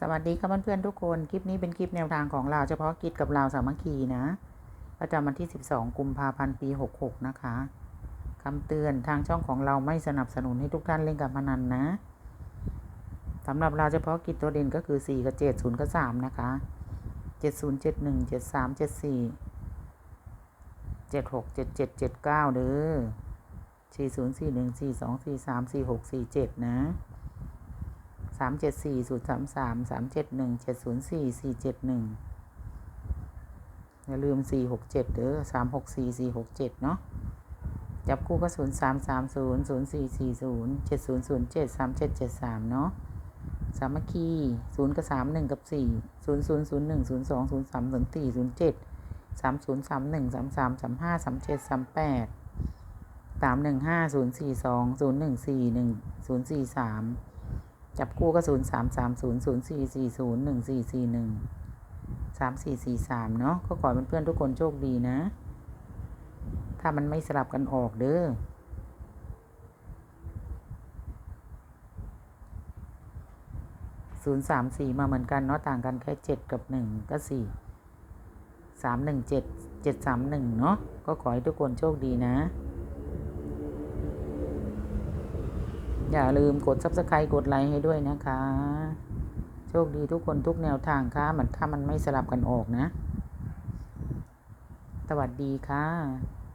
สวัสดีครับเพื่อนๆทุกคน คลิปนี้เป็นคลิปแนวทางของเราเฉพาะกิจกับเราสามัคคีนะ ประจำวันที่ 12 กุมภาพันธ์ ปี 66 นะคะคำเตือนทางช่องของเราไม่สนับสนุนให้ทุกท่านเล่นกับพนันนะสำหรับเราเฉพาะกิจตัวเด่นก็คือ 4 กับ 7 0 กับ 3 นะคะ 70 71 73 74 76 77 79 เด้อ40 41 42 43 46 47 นะ สามเจ็ดสี่ศูนย์สามสามสามเจ็ดหนึ่งเจ็ดศูนย์สี่สี่เจ็ดหนึ่งอย่าลืมสี่หกเจ็ดเด้อสามหกสี่สี่หกเจ็ดเนาะจับคู่ก็ศูนย์สามสามศูนย์ศูนย์สี่สี่ศูนย์เจ็ดศูนย์ศูนย์เจ็ดสามเจ็ดเจ็ดสามเนาะสามัคคีศูนย์กับสามหนึ่งกับสี่ศูนย์ศูนย์ศูนย์หนึ่งศูนย์สองศูนย์สามศูนย์สี่ศูนย์เจ็ดสามศูนย์สามหนึ่งสามสามสามห้าสามเจ็ดสามแปดสามหนึ่งห้าศูนย์สี่สองศูนย์หนึ่งสี่หนึ่งศูนย์สี่สาม จับคู่ก็ศูนย์สามสามศูนย์ศูนย์สี่สี่ศูนย์หนึ่งสี่สี่หนึ่งสามสี่สี่สามเนาะก็ขอให้เพื่อนๆทุกคนโชคดีนะ ถ้ามันไม่สลับกันออกเด้อศูนย์สามสี่มาเหมือนกันเนาะต่างกันแค่เจ็ดกับหนึ่งก็สี่สามหนึ่งเจ็ดเจ็ดสามหนึ่งเนาะก็ขอให้ทุกคนโชคดีนะ อย่าลืมกด subscribe กดไลค์ให้ด้วยนะคะ โชคดีทุกคนทุกแนวทางค่ะมันถ้ามันไม่สลับกันออกนะ สวัสดีค่ะ